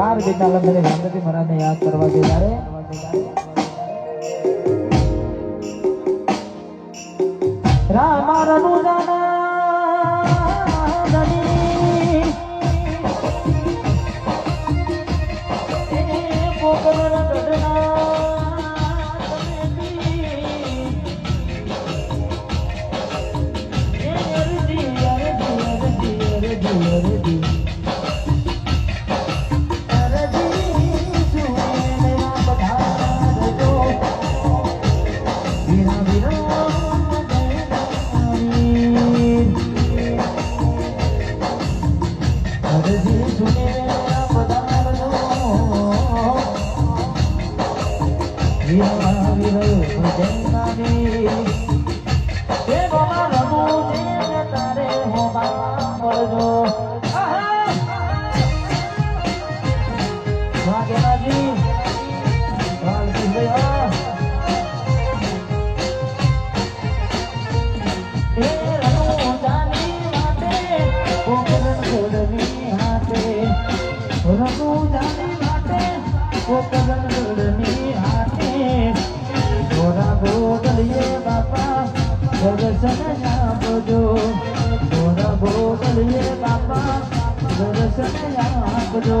બાર બેટા લગ્ન રામદેવ મહારાજને યાદ કરવા ત્યારે બાપા દર્શન આપજો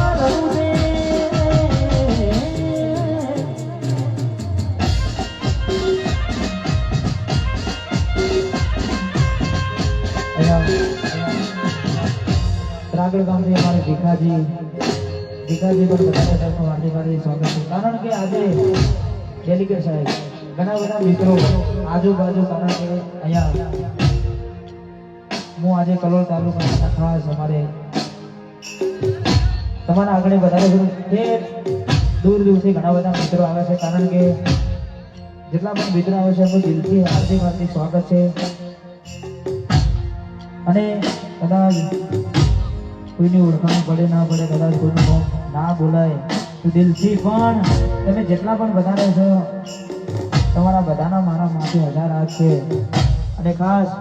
ગામથી અમારે ભીખાજી. ભીખાજી પણ બધા બધાનું હાર્દિક હાર્દિક સ્વાગત છે. કારણ કે આજે ડેલિગેટ સાહેબ, ઘણા બધા મિત્રો આજુબાજુ કારણ કે અહીંયા હું આજે કલોલ તાલુકાના ખાસ અમારે તમારા આગળ વધારે છું દૂર દૂરથી ઘણા બધા મિત્રો આવે છે. કારણ કે જેટલા પણ મિત્રો આવે છે, એમનું દિલથી હાર્દિક હાર્દિક સ્વાગત છે. અને કદાચ કોઈની ઓળખાણ પડે, ના પડે, કદાચ કોઈનું નામ ના બોલાય, તો દિલથી પણ તમે જેટલા પણ વધારે છો તમારા બધાના મારા માથે હજાર હાથ છે. અને ખાસ,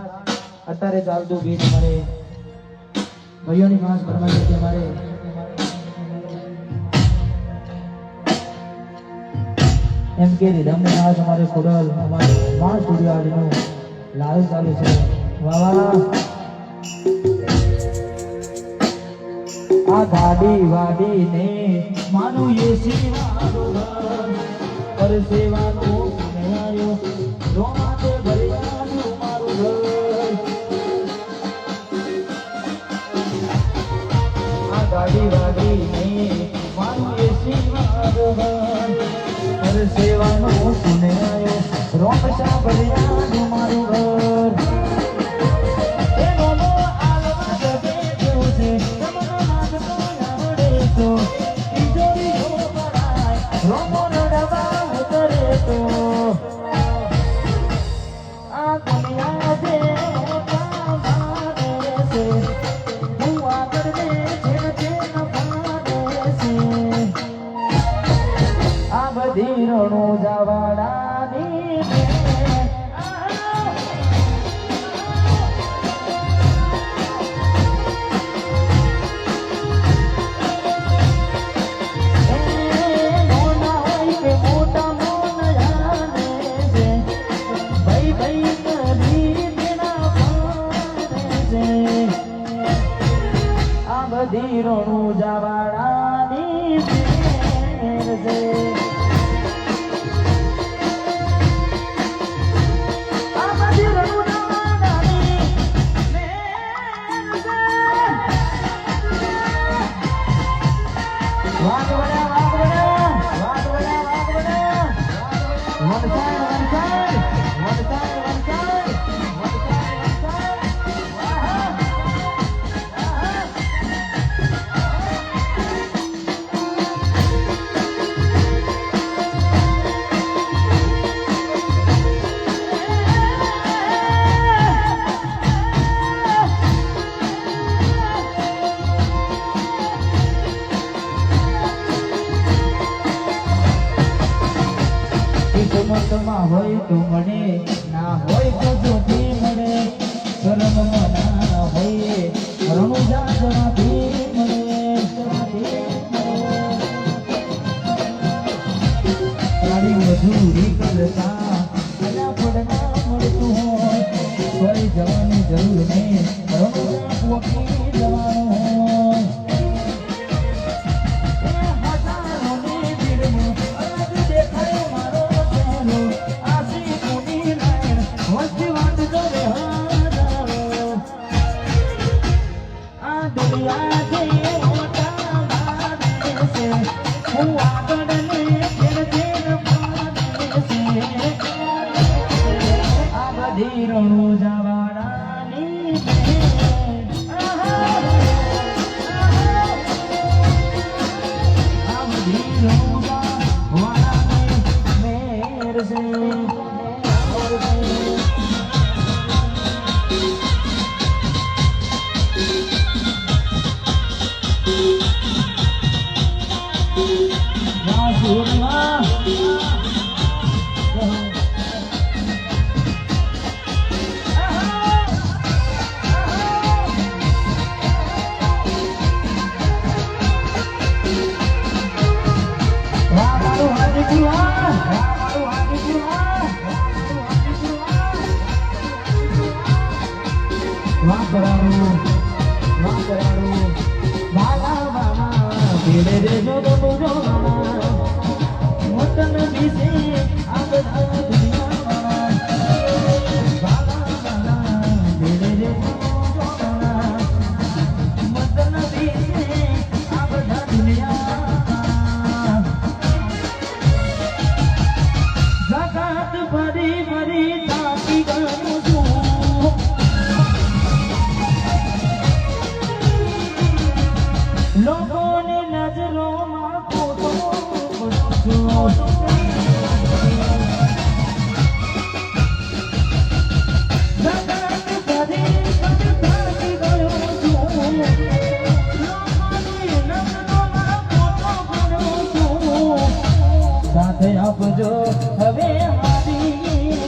અત્યારે ચાલતું ગીત મારે ભાઈઓની ખાસ ફરમાઈશ છે મારે એમ કે રીધમ ખાસ અમારે ખોડલ અમારે પાંચ સ્ટુડિયો આવીનું લાઈવ ચાલુ છે. વાહ વાહ. આ ગાડી વાડી ને માનું એ સેવાનું પર સેવાનું મેળાયો રોમાતે ભર્યાનું મારું ઘર. આ સાથે આપજો. હવે હારી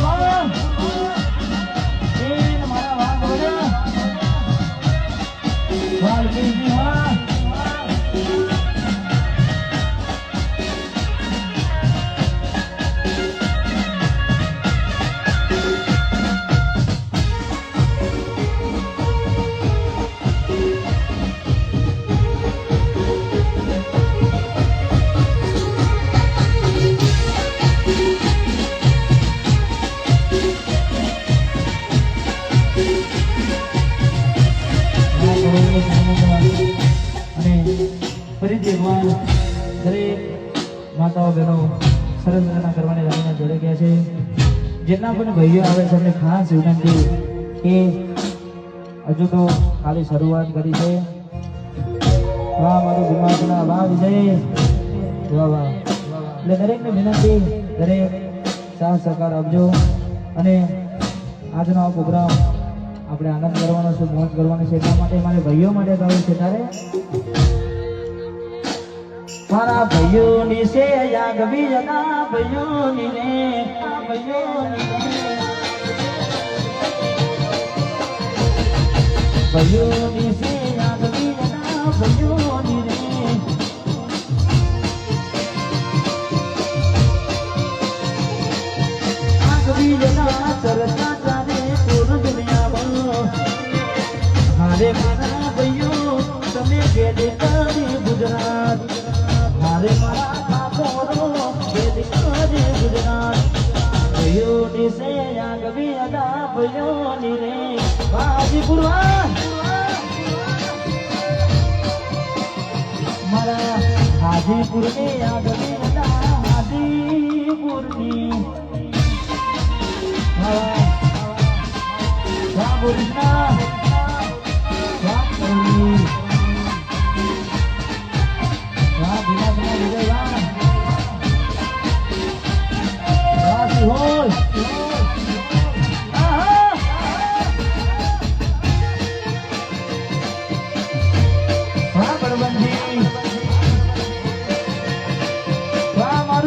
મારું સરસ મજાના કરવાની લાગીને જોડે ગયા છે. જેટલા પણ ભાઈઓ આવે છે, એમને ખાસ વિનંતી કે હજુ તો ખાલી શરૂઆત કરી છે. વાહ, મારું દિમાગના વાહ વિજય વાહ વાહ એટલે દરેકને વિનંતી, દરેક સાથ સહકાર આપજો. અને આજનો આ પ્રોગ્રામ આપણે આનંદ કરવાનો છે, મોજ કરવાનો છે એટલા માટે, મારે ભાઈઓ માટે ગાવું છે તારે. મારા ભાઈઓની છે યાગવી જતા ભાઈઓની ને ભાઈઓની છે. યાગવી જતા ભાઈઓની રે આગવી જતા ચરતા ચાલે પૂર દુનિયામાં ગુજરાત. હાજીપુર આગવી અદા હાજીપુરની. મારા વાહ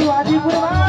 વાહ મારું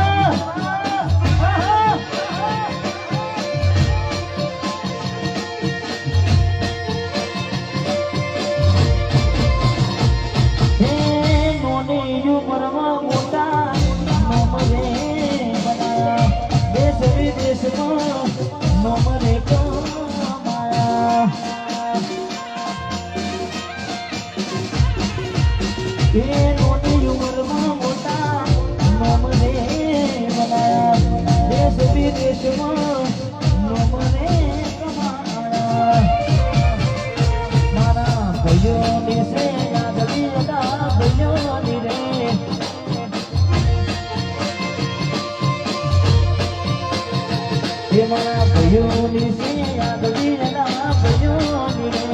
મારા ભાઈઓની છે યાદવી અદા ભાઈઓની રે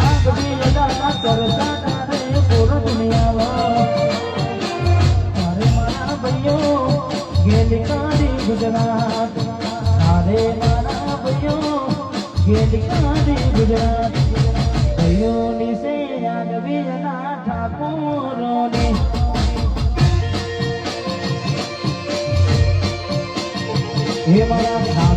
આગવી અદા કરતા ગુજરાત તારે મારા ભયો ગેલી કાળી ગુજરાત ભયોની સે યાદવી ના ઠાકોરોની મારા